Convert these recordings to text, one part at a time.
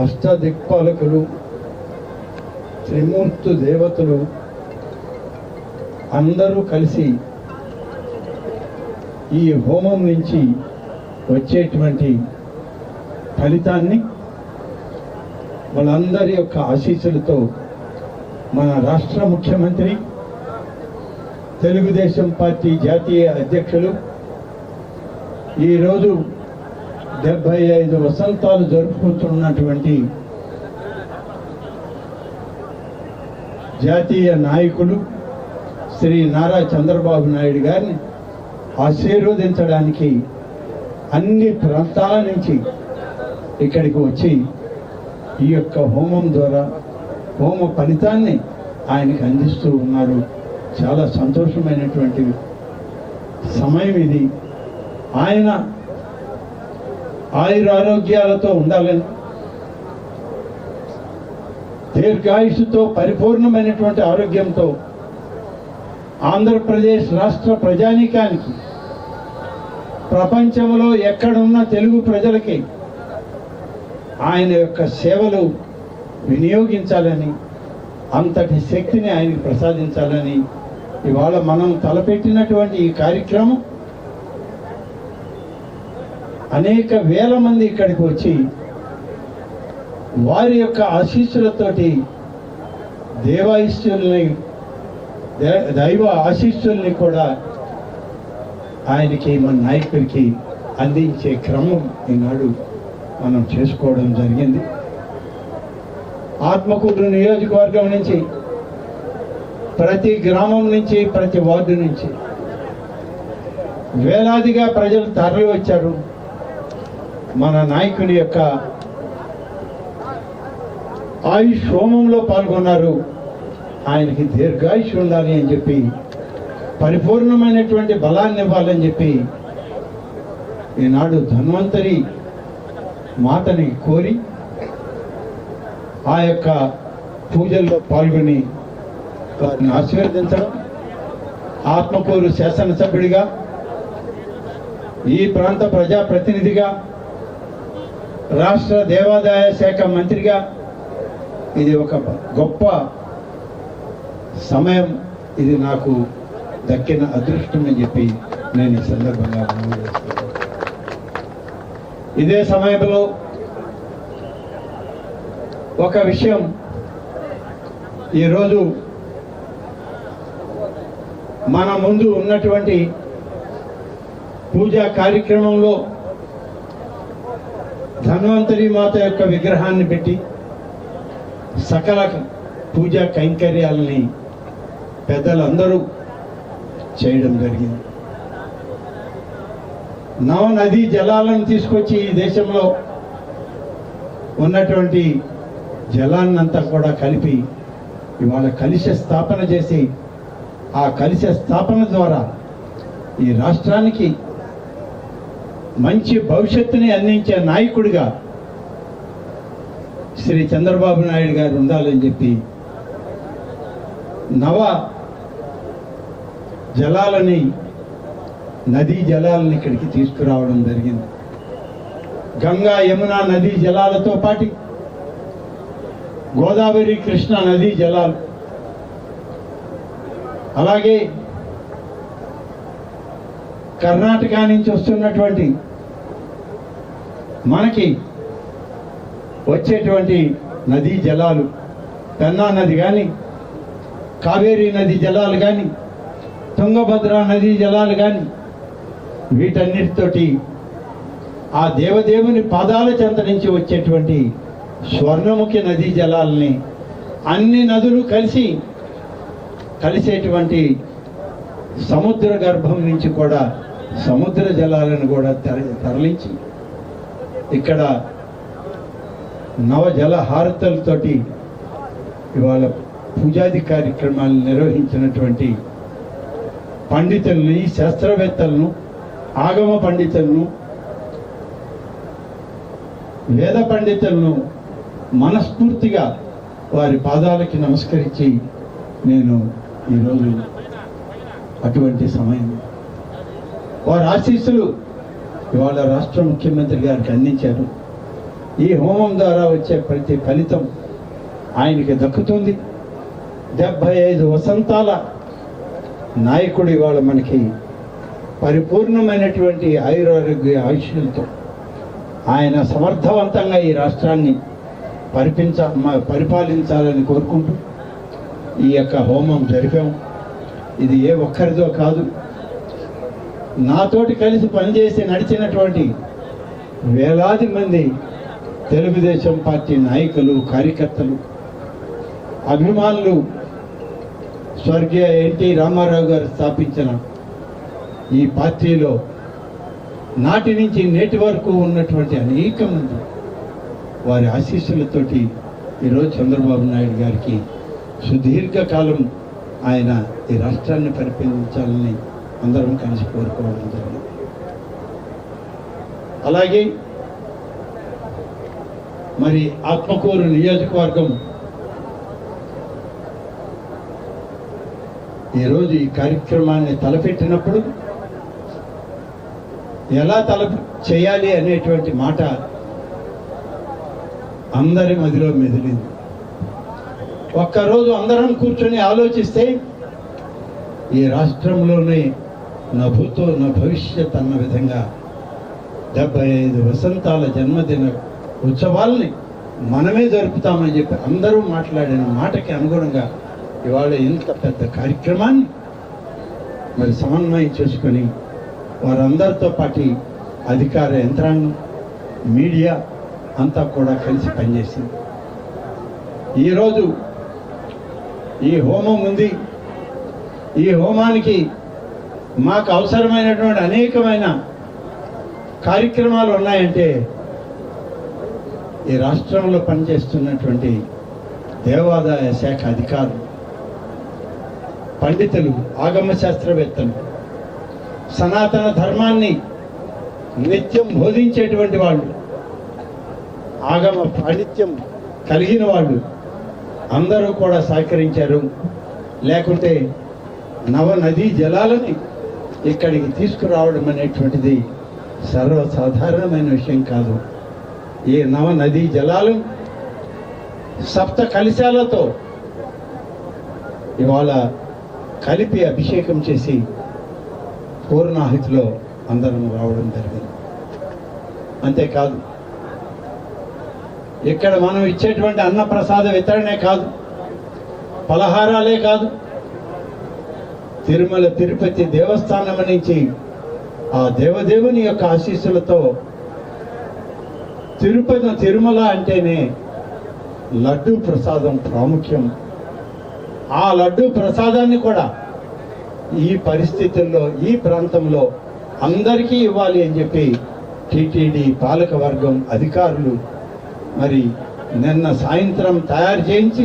అష్టదిక్పాలకులు త్రిమూర్తు దేవతలు అందరూ కలిసి ఈ హోమం నుంచి వచ్చేటువంటి ఫలితాన్ని వాళ్ళందరి యొక్క ఆశీస్సులతో మన రాష్ట్ర ముఖ్యమంత్రి తెలుగుదేశం పార్టీ జాతీయ అధ్యక్షులు ఈరోజు డెబ్బై ఐదు వసంతాలు జరుపుకుంటున్నటువంటి జాతీయ నాయకులు శ్రీ నారా చంద్రబాబు నాయుడు గారిని ఆశీర్వదించడానికి అన్ని ప్రాంతాల నుంచి ఇక్కడికి వచ్చి ఈ యొక్క హోమం ద్వారా హోమ ఫలితాన్ని ఆయనకి అందిస్తూ ఉన్నారు. చాలా సంతోషమైనటువంటి సమయం ఇది. ఆయన ఆయుర ఆరోగ్యాలతో ఉండాలని దీర్ఘాయుషుతో పరిపూర్ణమైనటువంటి ఆరోగ్యంతో ఆంధ్రప్రదేశ్ రాష్ట్ర ప్రజానీకానికి ప్రపంచంలో ఎక్కడున్న తెలుగు ప్రజలకి ఆయన యొక్క సేవలు వినియోగించాలని అంతటి శక్తిని ఆయనకు ప్రసాదించాలని ఇవాళ మనం తలపెట్టినటువంటి ఈ కార్యక్రమం అనేక వేల మంది ఇక్కడికి వచ్చి వారి యొక్క ఆశీస్సులతోటి దేవాయిష్యుల్ని దే- దైవ ఆశీస్సుల్ని కూడా ఆయనకి మన నాయకుడికి అందించే క్రమం ఈనాడు మనం చేసుకోవడం జరిగింది. ఆత్మకూరు నియోజకవర్గం నుంచి ప్రతి గ్రామం నుంచి ప్రతి వార్డు నుంచి వేలాదిగా ప్రజలు తరలి వచ్చారు మన నాయకుని యొక్క ఆయుష్ హోమంలో పాల్గొన్నారు. ఆయనకి దీర్ఘాయుష్ ఉండాలి అని చెప్పి పరిపూర్ణమైనటువంటి బలాన్ని ఇవ్వాలని చెప్పి ఈనాడు ధన్వంతరి మాతని కోరి ఆ యొక్క పూజల్లో పాల్గొని వారిని ఆశీర్వదించడం ఆత్మకూరు శాసనసభ్యుడిగా ఈ ప్రాంత ప్రజాప్రతినిధిగా రాష్ట్ర దేవాదాయ శాఖ మంత్రిగా ఇది ఒక గొప్ప సమయం. ఇది నాకు దక్కిన అదృష్టం అని చెప్పి నేను ఈ సందర్భంగా ఇదే సమయంలో ఒక విషయం ఈరోజు మన ముందు ఉన్నటువంటి పూజా కార్యక్రమంలో ధన్వంతరి మాత యొక్క విగ్రహాన్ని పెట్టి సకల పూజా కైంకర్యాలని పెద్దలందరూ చేయడం జరిగింది. నవ నదీ జలాలను తీసుకొచ్చి ఈ దేశంలో ఉన్నటువంటి జలాన్నంతా కూడా కలిపి ఇవాళ కలిశ స్థాపన చేసి ఆ కలిశ స్థాపన ద్వారా ఈ రాష్ట్రానికి మంచి భవిష్యత్తుని అందించే నాయకుడిగా శ్రీ చంద్రబాబు నాయుడు గారు ఉండాలని చెప్పి నవ జలాలని నదీ జలాలను ఇక్కడికి తీసుకురావడం జరిగింది. గంగా యమున నదీ జలాలతో పాటు గోదావరి కృష్ణ నదీ జలాలు. అలాగే కర్ణాటక నుంచి వస్తున్నటువంటి మనకి వచ్చేటువంటి నదీ జలాలు పెన్నా నది కానీ కావేరీ నది జలాలు కానీ తుంగభద్ర నదీ జలాలు కానీ వీటన్నిటితోటి ఆ దేవదేవుని పాదాల చెంత నుంచి వచ్చేటువంటి స్వర్ణముఖి నదీ జలాలని అన్ని నదులు కలిసి కలిసేటువంటి సముద్ర గర్భం నుంచి కూడా సముద్ర జలాలను కూడా తర- తరలించి ఇక్కడ నవ జల హారతలతోటి ఇవాళ పూజాది కార్యక్రమాలు నిర్వహించినటువంటి పండితుల్ని శాస్త్రవేత్తలను ఆగమ పండితులను వేద పండితులను మనస్ఫూర్తిగా వారి పాదాలకి నమస్కరించి నేను ఈరోజు అటువంటి సమయం వారి ఆశీస్సులు ఇవాళ రాష్ట్ర ముఖ్యమంత్రి గారికి అందించారు. ఈ హోమం ద్వారా వచ్చే ప్రతి ఫలితం ఆయనకి దక్కుతుంది. డెబ్భై ఐదు వసంతాల నాయకుడు ఇవాళ మనకి పరిపూర్ణమైనటువంటి ఆయురారోగ్య ఆయుష్యులతో ఆయన సమర్థవంతంగా ఈ రాష్ట్రాన్ని పరిపించ మ- పరిపాలించాలని కోరుకుంటూ ఈ యొక్క హోమం జరిపాం ఇది ఏ ఒక్కరిదో కాదు. నాతోటి కలిసి పనిచేసి నడిచినటువంటి వేలాది మంది తెలుగుదేశం పార్టీ నాయకులు కార్యకర్తలు అభిమానులు స్వర్గీయ ఎన్టీ రామారావు గారు స్థాపించిన ఈ పార్టీలో నాటి నుంచి నేటి వరకు ఉన్నటువంటి అనేక మంది వారి ఆశీస్సులతోటి ఈరోజు చంద్రబాబు నాయుడు గారికి సుదీర్ఘకాలం ఆయన ఈ రాష్ట్రాన్ని పరిపాలించాలని అందరం కలిసి కోరుకోవడం జరిగింది. అలాగే మరి ఆత్మకూరు నియోజకవర్గం ఈరోజు ఈ కార్యక్రమాన్ని తలపెట్టినప్పుడు ఎలా తల చేయాలి అనేటువంటి మాట అందరి మదిలో మెదిలింది. ఒక్కరోజు అందరం కూర్చొని ఆలోచిస్తే ఈ రాష్ట్రంలోనే నభూతో నా భవిష్యత్ అన్న విధంగా డెబ్బై ఐదు వసంతాల జన్మదిన ఉత్సవాల్ని మనమే జరుపుతామని చెప్పి అందరూ మాట్లాడిన మాటకి అనుగుణంగా ఇవాళ ఇంత పెద్ద కార్యక్రమాన్ని మరి సమన్వయం చేసుకొని వారందరితో పాటు అధికార యంత్రాంగం మీడియా అంతా కూడా కలిసి పనిచేసింది. ఈరోజు ఈ హోమం ఉంది. ఈ హోమానికి మాకు అవసరమైనటువంటి అనేకమైన కార్యక్రమాలు ఉన్నాయంటే ఈ రాష్ట్రంలో పనిచేస్తున్నటువంటి దేవాదాయ శాఖ అధికారులు పండితులు ఆగమ శాస్త్రవేత్తలు సనాతన ధర్మాన్ని నిత్యం బోధించేటువంటి వాళ్ళు ఆగమ పాండిత్యం కలిగిన వాళ్ళు అందరూ కూడా సహకరించారు. లేకుంటే నవ నదీ జలాలని ఇక్కడికి తీసుకురావడం అనేటువంటిది సర్వసాధారణమైన విషయం కాదు. ఈ నవ నదీ జలాలు సప్త కలశాలతో ఇవాళ కలిపి అభిషేకం చేసి పూర్ణాహుతిలో అందరం రావడం జరిగింది. అంతేకాదు ఇక్కడ మనం ఇచ్చేటువంటి అన్నప్రసాద వితరణే కాదు పలహారాలే కాదు తిరుమల తిరుపతి దేవస్థానం నుంచి ఆ దేవదేవుని యొక్క ఆశీస్సులతో తిరుపతి తిరుమల అంటేనే లడ్డు ప్రసాదం ప్రాముఖ్యం. ఆ లడ్డు ప్రసాదాన్ని కూడా ఈ పరిస్థితుల్లో ఈ ప్రాంతంలో అందరికీ ఇవ్వాలి అని చెప్పి టీటీడీ పాలక వర్గం అధికారులు మరి నిన్న సాయంత్రం తయారు చేయించి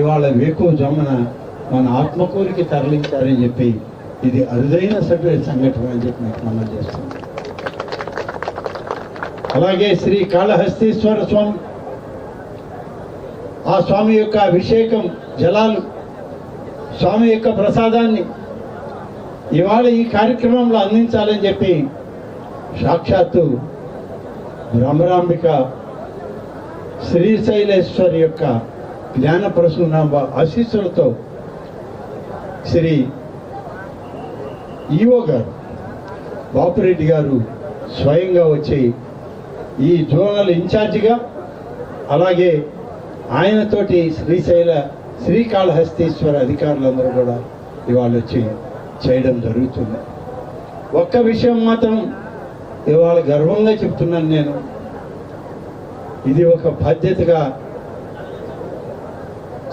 ఇవాళ వేకు జమున మన ఆత్మకూరికి తరలించారని చెప్పి ఇది అరుదైన సభ్యుల సంఘటన అని చెప్పి నాకు మనం చేస్తున్నాం అలాగే శ్రీ కాళహస్తీశ్వర స్వామి ఆ స్వామి యొక్క అభిషేకం జలాలు స్వామి యొక్క ప్రసాదాన్ని ఇవాళ ఈ కార్యక్రమంలో అందించాలని చెప్పి సాక్షాత్తు బ్రహ్మరాంబిక శ్రీశైలేశ్వరి యొక్క జ్ఞాన ప్రసూనాంబ ఆశీస్సులతో శ్రీ ఈవో గారు బాపురెడ్డి గారు స్వయంగా వచ్చి ఈ జోనల్ ఇన్ఛార్జిగా అలాగే ఆయనతోటి శ్రీశైల శ్రీకాళహస్తీశ్వర అధికారులందరూ కూడా ఇవాళ వచ్చి చేయడం జరుగుతుంది. ఒక్క విషయం మాత్రం ఇవాళ గర్వంగా చెప్తున్నాను నేను. ఇది ఒక బాధ్యతగా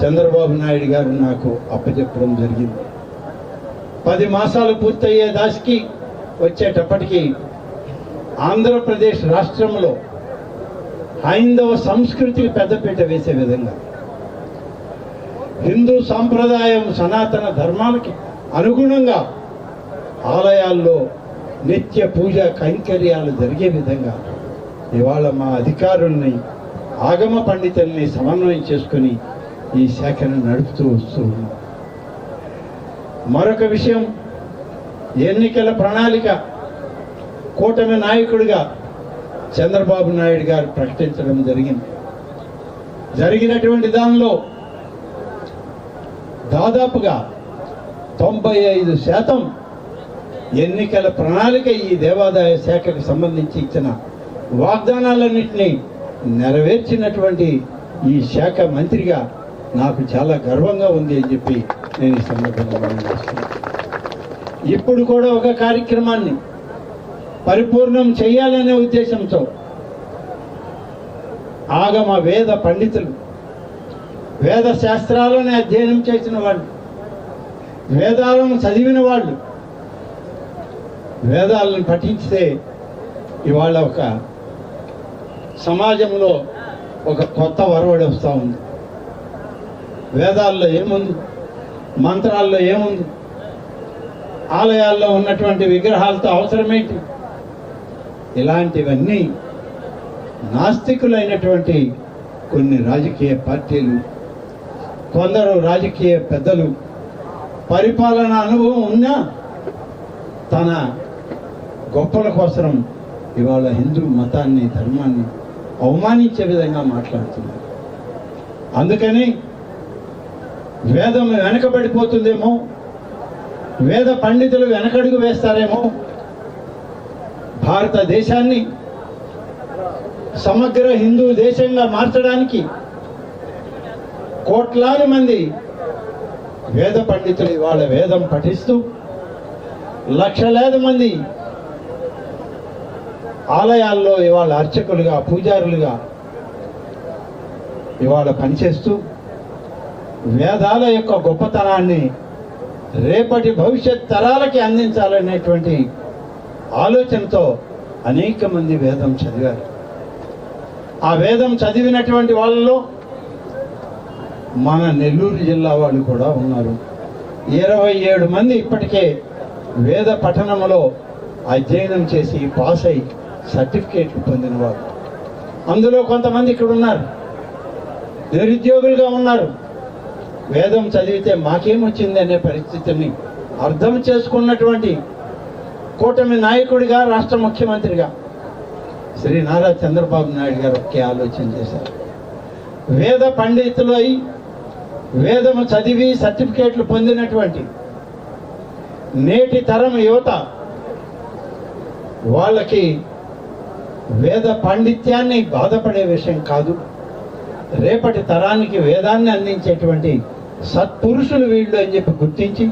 చంద్రబాబు నాయుడు గారు నాకు అప్పచెప్పడం జరిగింది. పది మాసాలు పూర్తయ్యే దానికి వచ్చేటప్పటికి ఆంధ్రప్రదేశ్ రాష్ట్రంలో హైందవ సంస్కృతికి పెద్దపీట వేసే విధంగా హిందూ సాంప్రదాయం సనాతన ధర్మాలకి అనుగుణంగా ఆలయాల్లో నిత్య పూజ కైంకర్యాలు జరిగే విధంగా ఇవాళ మా అధికారుల్ని ఆగమ పండితుల్ని సమన్వయం చేసుకుని ఈ శాఖను నడుపుతూ వస్తూ ఉన్నాం మరొక విషయం ఎన్నికల ప్రణాళిక కూటమి నాయకుడిగా చంద్రబాబు నాయుడు గారు ప్రకటించడం జరిగింది. జరిగినటువంటి దానిలో దాదాపుగా తొంభై ఐదు శాతం ఎన్నికల ప్రణాళిక ఈ దేవాదాయ శాఖకు సంబంధించి ఇచ్చిన వాగ్దానాలన్నింటినీ నెరవేర్చినటువంటి ఈ శాఖ మంత్రిగా నాకు చాలా గర్వంగా ఉంది అని చెప్పి నేను ఈ సందర్భంగా మనం చేస్తున్నాను. ఇప్పుడు కూడా ఒక కార్యక్రమాన్ని పరిపూర్ణం చేయాలనే ఉద్దేశంతో ఆగమ వేద పండితులు వేద శాస్త్రాలను అధ్యయనం చేసిన వాళ్ళు వేదాలను చదివిన వాళ్ళు వేదాలను పఠించితే ఇవాళ ఒక సమాజంలో ఒక కొత్త వరవడి వస్తూ ఉంది. వేదాల్లో ఏముంది? మంత్రాల్లో ఏముంది? ఆలయాల్లో ఉన్నటువంటి విగ్రహాలతో అవసరమేంటి? ఇలాంటివన్నీ నాస్తికులైనటువంటి కొన్ని రాజకీయ పార్టీలు కొందరు రాజకీయ పెద్దలు పరిపాలన అనుభవం ఉన్నా తన గొప్పల కోసం ఇవాళ హిందూ మతాన్ని ధర్మాన్ని అవమానించే విధంగా మాట్లాడుతున్నారు. అందుకని వేదం వెనకబడిపోతుందేమో? వేద పండితులు వెనకడుగు వేస్తారేమో? భారతదేశాన్ని సమగ్ర హిందూ దేశంగా మార్చడానికి కోట్లాది మంది వేద పండితులు ఇవాళ వేదం పఠిస్తూ లక్షలాది మంది ఆలయాల్లో ఇవాళ అర్చకులుగా పూజారులుగా ఇవాళ పనిచేస్తూ వేదాల యొక్క గొప్పతనాన్ని రేపటి భవిష్యత్ తరాలకి అందించాలనేటువంటి ఆలోచనతో అనేక మంది వేదం చదివారు. ఆ వేదం చదివినటువంటి వాళ్ళలో మన నెల్లూరు జిల్లా వాళ్ళు కూడా ఉన్నారు. ఇరవై ఏడు మంది ఇప్పటికే వేద పఠనంలో అధ్యయనం చేసి పాస్ అయి సర్టిఫికేట్లు పొందినవారు అందులో కొంతమంది ఇక్కడ ఉన్నారు నిరుద్యోగులుగా ఉన్నారు. వేదం చదివితే మాకేమొచ్చింది అనే పరిస్థితిని అర్థం చేసుకున్నటువంటి కూటమి నాయకుడిగా రాష్ట్ర ముఖ్యమంత్రిగా శ్రీ నారా చంద్రబాబు నాయుడు గారు ఒకే ఆలోచన చేశారు. వేద పండితులు అయి వేదము చదివి సర్టిఫికేట్లు పొందినటువంటి నేటి తరం యువత వాళ్ళకి వేద పాండిత్యాన్ని బాధపడే విషయం కాదు. రేపటి తరానికి వేదాన్ని అందించేటువంటి సత్పురుషులు వీళ్ళు అని చెప్పి గుర్తించి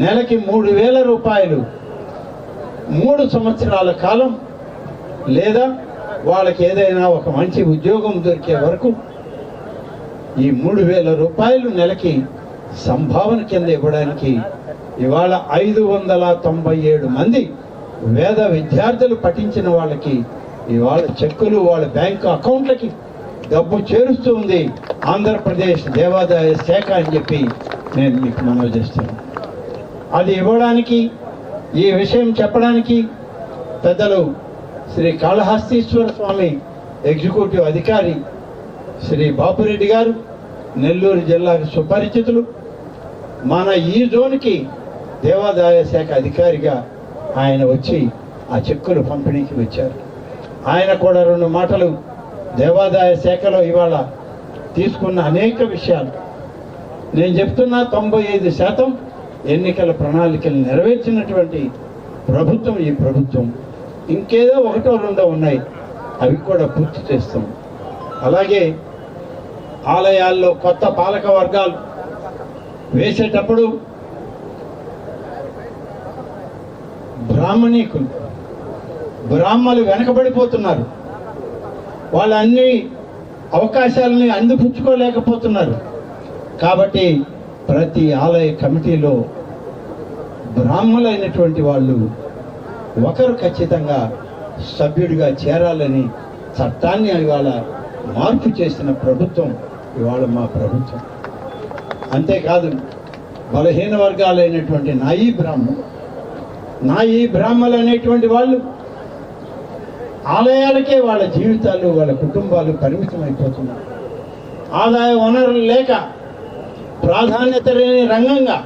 నెలకి మూడు వేల రూపాయలు మూడు సంవత్సరాల కాలం లేదా వాళ్ళకి ఏదైనా ఒక మంచి ఉద్యోగం దొరికే వరకు ఈ మూడు వేల రూపాయలు నెలకి సంభావన కింద ఇవ్వడానికి ఇవాళ ఐదు వందల తొంభై ఏడు మంది వేద విద్యార్థులు పఠించిన వాళ్ళకి ఇవాళ చెక్కులు వాళ్ళ బ్యాంకు అకౌంట్లకి డబ్బు చేరుస్తూ ఉంది ఆంధ్రప్రదేశ్ దేవాదాయ శాఖ అని చెప్పి నేను మీకు మనవి చేస్తాను. అది ఇవ్వడానికి ఈ విషయం చెప్పడానికి పెద్దలు శ్రీ కాళహస్తీశ్వర స్వామి ఎగ్జిక్యూటివ్ అధికారి శ్రీ బాపురెడ్డి గారు నెల్లూరు జిల్లాకు సుపరిచితులు మన ఈ జోన్కి దేవాదాయ శాఖ అధికారిగా ఆయన వచ్చి ఆ చెక్కులు పంపిణీకి వచ్చారు. ఆయన కూడా రెండు మాటలు దేవాదాయ శాఖలో ఇవాళ తీసుకున్న అనేక విషయాలు. నేను చెప్తున్న తొంభై ఐదు శాతం ఎన్నికల ప్రణాళికలు నెరవేర్చినటువంటి ప్రభుత్వం ఈ ప్రభుత్వం. ఇంకేదో ఒకటో రెండో ఉన్నాయి. అవి కూడా పూర్తి చేస్తాం. అలాగే ఆలయాల్లో కొత్త పాలక వర్గాలు వేసేటప్పుడు బ్రాహ్మణీకులు బ్రాహ్మలు వెనకబడిపోతున్నారు. వాళ్ళు అన్ని అవకాశాలని అందిపుచ్చుకోలేకపోతున్నారు. కాబట్టి ప్రతి ఆలయ కమిటీలో బ్రాహ్మలైనటువంటి వాళ్ళు ఒకరు ఖచ్చితంగా సభ్యుడిగా చేరాలని చట్టాన్ని ఇవాళ మార్పు చేసిన ప్రభుత్వం ఇవాళ మా ప్రభుత్వం. అంతేకాదు బలహీన వర్గాలైనటువంటి నాయీ బ్రాహ్మణులు నాయీ బ్రాహ్మలు అనేటువంటి వాళ్ళు ఆలయాలకే వాళ్ళ జీవితాలు వాళ్ళ కుటుంబాలు పరిమితం అయిపోతున్నారు ఆదాయ వనరులు లేక ప్రాధాన్యత లేని రంగంగా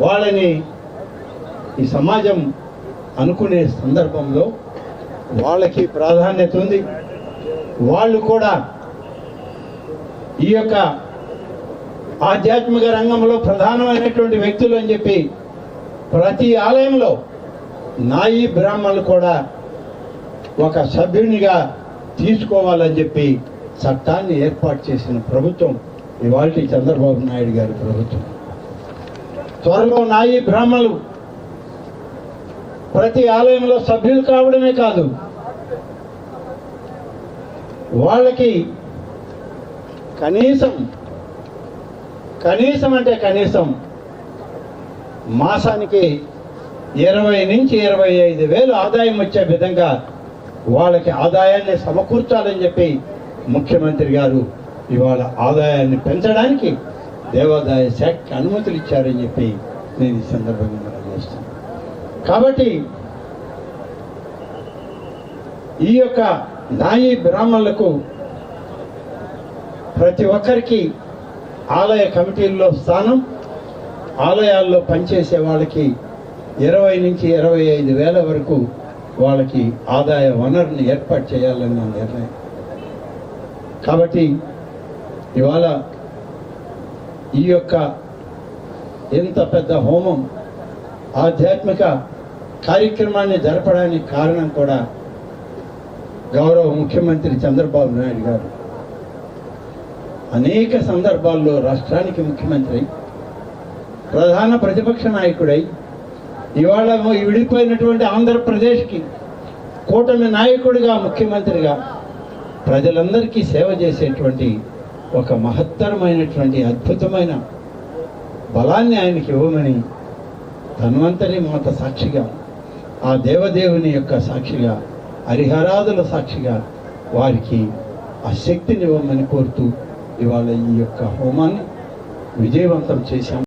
వాళ్ళని ఈ సమాజం అనుకునే సందర్భంలో వాళ్ళకి ప్రాధాన్యత ఉంది. వాళ్ళు కూడా ఈ యొక్క ఆధ్యాత్మిక రంగంలో ప్రధానమైనటువంటి వ్యక్తులు అని చెప్పి ప్రతి ఆలయంలో నాయి బ్రాహ్మణులు కూడా ఒక సభ్యునిగా తీసుకోవాలని చెప్పి చట్టాన్ని ఏర్పాటు చేసిన ప్రభుత్వం ఇవాళ చంద్రబాబు నాయుడు గారి ప్రభుత్వం. త్వరలో నాయి బ్రాహ్మణులు. ప్రతి ఆలయంలో సభ్యులు కావడమే కాదు వాళ్ళకి కనీసం కనీసం అంటే కనీసం మాసానికి ఇరవై నుంచి ఇరవై ఐదు వేలు ఆదాయం వచ్చే విధంగా వాళ్ళకి ఆదాయాన్ని సమకూర్చాలని చెప్పి ముఖ్యమంత్రి గారు ఇవాళ ఆదాయాన్ని పెంచడానికి దేవాదాయ శాఖకి అనుమతులు ఇచ్చారని చెప్పి నేను ఈ సందర్భంగా మనం చేస్తాను కాబట్టి ఈ యొక్క నాయి బ్రాహ్మణులకు ప్రతి ఒక్కరికి ఆలయ కమిటీల్లో స్థానం ఆలయాల్లో పనిచేసే వాళ్ళకి ఇరవై నుంచి ఇరవై ఐదు వేల వరకు వాళ్ళకి ఆదాయ వనరుని ఏర్పాటు చేయాలని నా నిర్ణయం. కాబట్టి ఇవాళ ఈ యొక్క ఎంత పెద్ద హోమం ఆధ్యాత్మిక కార్యక్రమాన్ని జరపడానికి కారణం కూడా గౌరవ ముఖ్యమంత్రి చంద్రబాబు నాయుడు గారు. అనేక సందర్భాల్లో రాష్ట్రానికి ముఖ్యమంత్రి ప్రధాన ప్రతిపక్ష నాయకుడై ఇవాళ విడిపోయినటువంటి ఆంధ్రప్రదేశ్కి కూటమి నాయకుడిగా ముఖ్యమంత్రిగా ప్రజలందరికీ సేవ చేసేటువంటి ఒక మహత్తరమైనటువంటి అద్భుతమైన బలాన్ని ఆయనకి ఇవ్వమని ధన్వంతరి మాత సాక్షిగా ఆ దేవదేవుని యొక్క సాక్షిగా హరిహరాదుల సాక్షిగా వారికి ఆ శక్తిని ఇవ్వమని కోరుతూ ఇవాళ ఈ యొక్క హోమాన్ని విజయవంతం చేశాం.